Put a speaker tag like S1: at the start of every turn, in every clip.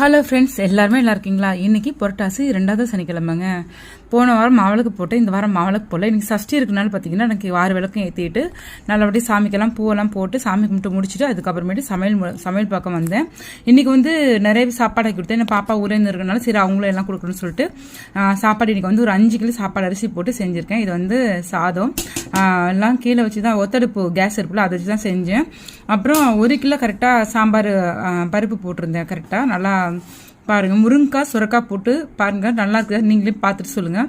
S1: Hello friends எல்லாருமே நல்லா இருக்கீங்களா? இன்றைக்கி புரட்டாசி ரெண்டாவது சனிக்கிழமைங்க. போன வாரம் மாவிளக்கு போட்டு இந்த வாரம் மாவிளக்கு போடல. இன்றைக்கி சஷ்டி இருக்கனால பார்த்தீங்கன்னா எனக்கு வார விளக்கம் ஏற்றிட்டு நல்லபடியாக சாமிக்கெல்லாம் பூவெல்லாம் போட்டு சாமி கும்பிட்டு முடிச்சுட்டு அதுக்கப்புறமேட்டு சமையல் மு- சமையல் பக்கம் வந்தேன். இன்றைக்கி வந்து நிறைய சாப்பாடு கொடுத்தேன். என் பாப்பா ஊரேந்து இருக்கனால சரி அவங்களும் எல்லாம் கொடுக்கணும்னு சொல்லிட்டு சாப்பாடு இன்றைக்கி வந்து ஒரு அஞ்சு கிலோ சாப்பாடு அரிசி போட்டு செஞ்சுருக்கேன். இது வந்து சாதம். எல்லாம் கீழே வச்சு தான் ஒத்தடுப்பு கேஸ் இருக்குல்ல அதை வச்சு தான் செஞ்சேன். அப்புறம் ஒரு கிலோ கரெக்டாக சாம்பார் பருப்பு போட்டிருந்தேன் கரெக்டாக நல்லா பாருங்கள் முருங்கைக்காய் சுரக்காய் போட்டு பாருங்கள் நல்லா இருக்குது நீங்களே பார்த்துட்டு சொல்லுங்கள்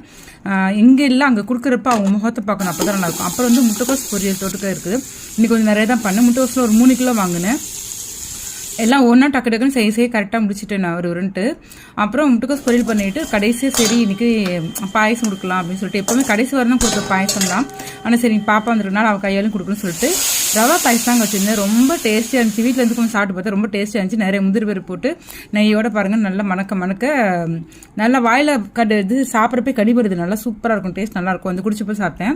S1: இங்கே இல்லை அங்கே கொடுக்குறப்ப அவங்க முகத்தை பார்க்கணும் அப்போ தான் நல்லாயிருக்கும் அப்புறம் வந்து முட்டைக்கோஸ் பொரியல் தொட்டுக்க இருக்குது. இன்றைக்கி கொஞ்சம் நிறைய தான் பண்ணேன். முட்டைக்கோஸில் ஒரு மூணு கிலோ வாங்கினேன். எல்லாம் ஒன்றா டக்கு டக்குன்னு செய்ய செய்ய கரெக்டாக முடிச்சுட்டேன் நான் ஒரு உருன்ட்டு அப்புறம் முட்டுக்கோஸ் பொரியல் பண்ணிட்டு கடைசியாக சரி இன்றைக்கி பாயசம் கொடுக்கலாம் அப்படின்னு சொல்லிட்டு எப்போவுமே கடைசி வரணும் கொடுக்குற பாயசம் தான் ஆனால் சரி பாப்பா வந்துருக்கனால அவள் கையாலும் கொடுக்கணும்னு சொல்லிட்டு ரவா பாயசம் தான் வச்சுருந்தேன். ரொம்ப டேஸ்டியாக இருந்துச்சு. வீட்டில் இருந்து கொஞ்சம் சாப்பிட்டு பார்த்தா ரொம்ப டேஸ்டியாக இருந்துச்சு. நிறைய முந்திரி பருப்பு போட்டு நெய்யோட பாருங்கள் நல்லா மணக்க மணக்க நல்லா வாயில் கடு இது சாப்பிட்றப்பே கடிபடுது. நல்லா சூப்பராக இருக்கும். டேஸ்ட் நல்லாயிருக்கும் வந்து குடிச்சப்போ சாப்பிட்டேன்.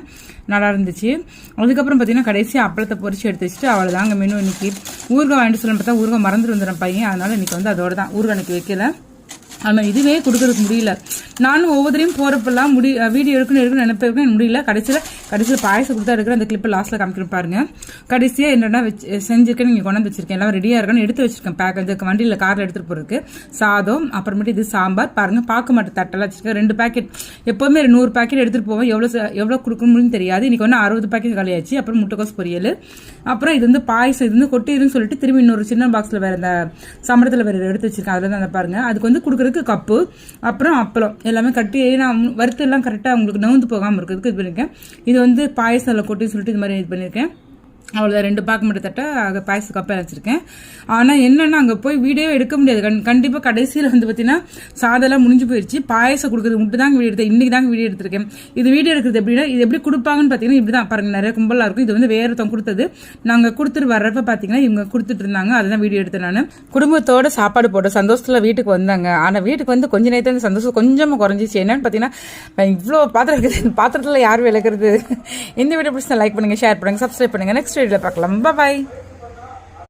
S1: நல்லா இருந்துச்சு. அதுக்கப்புறம் பார்த்தீங்கன்னா கடைசியாக அப்பளத்தை பொறிச்சு எடுத்து வச்சுட்டு அவ்வளோதாங்க மெனு இன்னைக்கு. ஊறுகாய் வாங்கிட்டு சொல்லணும் பார்த்தா ஊறுகாய் மறந்துட்டு வந்துடுறேன் பையன். அதனால் இன்னைக்கு வந்து அதோட தான் ஊறுகாய் எனக்கு வைக்கல. ஆனால் இதுவே கொடுக்கறதுக்கு முடியல. நானும் ஒவ்வொருத்தரையும் போகிறப்பெல்லாம் முடி வீடியோ எடுக்கணும் எடுக்கணும் நினைப்பேன் எனக்கு முடியல. கடைசியில் கடைசியில் பாயசம் கொடுத்தா எடுக்கிற அந்த கிளிப்பை லாஸ்ட்டில் காமிக்கிற பாருங்க. கடைசியாக என்னென்ன வச்சு செஞ்சுருக்கேன் நீங்கள் கொண்டாந்து வச்சிருக்கேன். எல்லாம் ரெடியாக இருக்கணும். எடுத்து வச்சிருக்கேன் பேக் இந்த வண்டியில் காரில் எடுத்துகிட்டு போகிறதுக்கு சாதம் அப்புறமேட்டு இது சாம்பார். பாருங்கள் பார்க்க மாட்டேன் தட்டெல்லாம் வச்சுருக்கேன். ரெண்டு பேக்கெட் எப்போவுமே ஒரு நூறு பேக்கெட் எடுத்துகிட்டு போவேன். எவ்வளோ ச- எவ்வளோ கொடுக்கணும்னு தெரியாது. இன்னைக்கு வந்து அறுபது பேக்கெட் காலியாச்சு. அப்புறம் முட்டைக்கோஸ் பொரியல். அப்புறம் இது வந்து பாயசம். இது வந்து கொட்டிடுன்னு சொல்லிட்டு திரும்பி இன்னொரு சின்ன பாக்ஸில் வேறு இந்த சம்பளத்தில் வேறு எடுத்து வச்சிருக்கேன். அதில் தான் அந்த பாருங்கள் அதுக்கு வந்து கொடுக்குறதுக்கு கப்பு அப்புறம் அப்பளம் எல்லாமே கட்டி நான் வறுத்தெல்லாம் கரெக்டாக உங்களுக்கு நவுந்து போகாமல் இருக்கிறதுக்கு இது பண்ணியிருக்கேன். இது வந்து பாயசம் அதில் கொட்டி சொல்லிட்டு இது மாதிரி இது பண்ணியிருக்கேன். அவ்வளோதான் ரெண்டு பாக்கு மட்டும் தட்ட அங்கே பாயச கப்பை வச்சிருக்கேன் ஆனால் என்னென்னா அங்கே போய் வீடியோ எடுக்க முடியாது. கண் கண்டிப்பாக கடைசியில் வந்து பார்த்தீங்கன்னா சாதெல்லாம் முடிஞ்சு போயிடுச்சு பாயசம் கொடுக்குறது மட்டும் தாங்க வீடியோ எடுத்தேன். இன்றைக்கி தாங்க வீடியோ எடுத்திருக்கேன். இது வீடியோ எடுக்கிறது எப்படின்னா இது எப்படி கொடுப்பாங்கன்னு பார்த்தீங்கன்னா இப்படி தான் பாருங்கள் நிறைய கும்பலாக இருக்கும். இது வந்து வேறு ஒருத்தவங்க கொடுத்தது. நாங்கள் கொடுத்துட்டு வர்றப்ப பார்த்தீங்கன்னா இவங்க கொடுத்துட்டு இருந்தாங்க. அதுதான் வீடியோ எடுத்தேன் நான். குடும்பத்தோட சாப்பாடு போட்ட சந்தோஷத்தில் வீட்டுக்கு வந்தாங்க. ஆனால் வீட்டுக்கு வந்து கொஞ்ச நேரத்தில் அந்த சந்தோஷம் கொஞ்சமாக குறைஞ்சிச்சு என்னன்னு பார்த்தீங்கன்னா இவ்வளோ பாத்திரம் இருக்குது. பாத்திரத்தில் யார் விளக்குறது? இந்த வீடியோ பிடிச்சா லைக் பண்ணுங்கள் ஷேர் பண்ணுங்கள் சப்ஸ்கிரைப் பண்ணுங்கள் நெக்ஸ்ட் வீடியோவில் பார்க்கலாம் பாய்